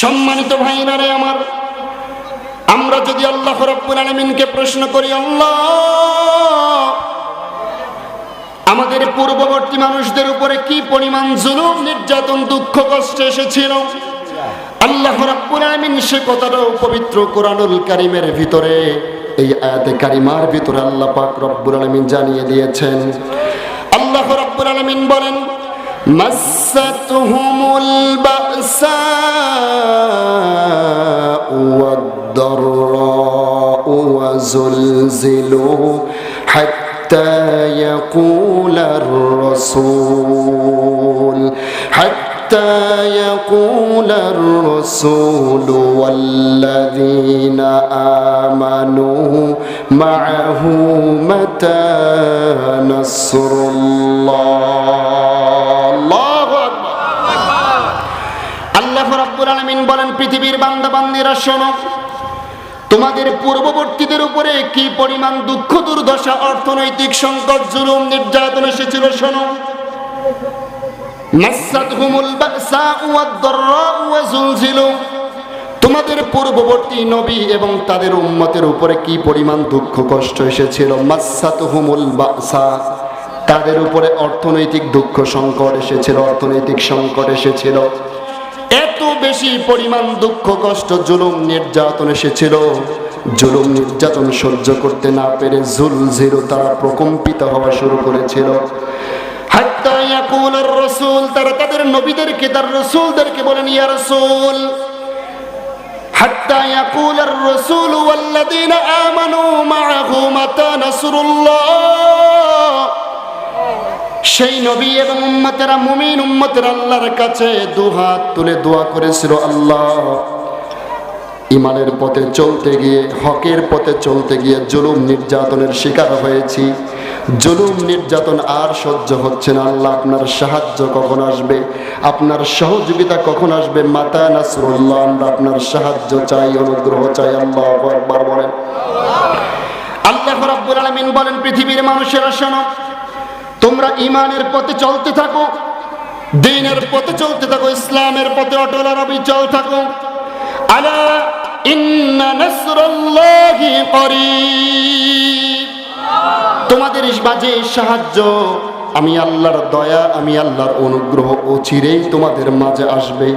সম্মানিত ভাইরা রে আমার, আমরা যদি আল্লাহ রব্বুল আলমিনকে প্রশ্ন করি, আল্লাহ, আমাদের পূর্ববর্তী মানুষদের উপরে কি পরিমাণ জুলুম, নির্যাতন, দুঃখ, কষ্ট এসেছিল? আল্লাহ রাব্বুল আলামিন সে কথাটাও পবিত্র কোরআনুল কারিমের ভিতরে, এই আয়াতে কারিমার ভিতরে আল্লাহ পাক রব্বুল আলামিন জানিয়ে দিয়েছেন। আল্লাহ রাব্বুল আলামিন বলেন مستهم البأساء والضراء وزلزلوا حتى يقول الرسول حتى يقول الرسول والذين آمنوا معه متى نصر الله؟ রাব্বুল আলামিন বলেন, পৃথিবীর বান্দা বান্দিরা শোনো, তোমাদের পূর্ববর্তীদের উপরে কি পরিমাণ দুঃখ, দুর্দশা, অর্থনৈতিক সংকট, জুলুম, নির্যাতন এসেছিল, শোনো। তোমাদের পূর্ববর্তী নবী এবং তাদের উম্মতের উপরে কি পরিমাণ দুঃখ, কষ্ট এসেছিল? তাদের উপরে অর্থনৈতিক দুঃখ, সংকট এসেছিল, অর্থনৈতিক সংকট এসেছিল। এত বেশি পরিমাণ দুঃখ কষ্ট জুলুম নির্যাতন এসেছিল জুলুম নির্যাতন সহ্য করতে না পেরে জুল জিরো তারা প্রকম্পিত হওয়া শুরু করেছিল হাত্তা ইয়াকুল রসুল তারা তাদের নবীদেরকে তার রসুলদেরকে বলেন ইয়া রসুল حتى يقول الرسول والذين آمنوا معه متى نصر الله সেই নবী এবং উম্মতেরা মুমিন, উম্মতের আল্লাহর কাছে দুহাত তুলে দোয়া করেছিল, আল্লাহ, ইমানের পথে চলতে গিয়ে, হকের পথে চলতে গিয়ে জুলুম নির্যাতনের শিকার হয়েছি। জুলুম নির্যাতন আর সহ্য হচ্ছে না। আল্লাহ, আপনার সাহায্য কখন আসবে? আপনার সহযোগিতা কখন আসবে? মাতা নাসরুল্লাহ, আমরা আপনার সাহায্য চাই, অনুগ্রহ চাই, আল্লাহ একবার বলেন। আল্লাহ রাব্বুল আলামিন বলেন, পৃথিবীর মানুষেরা শোনো তোমরা ইমানের পথে চলতে থাকো, দিনের পথে চলতে থাকো, ইসলামের পথে অটল আর অবিচল থাকো। আলা তোমাদের মাঝে সাহায্য, আমি আল্লাহর দয়া, আমি আল্লাহর অনুগ্রহ ও চিরেই তোমাদের মাঝে আসবে।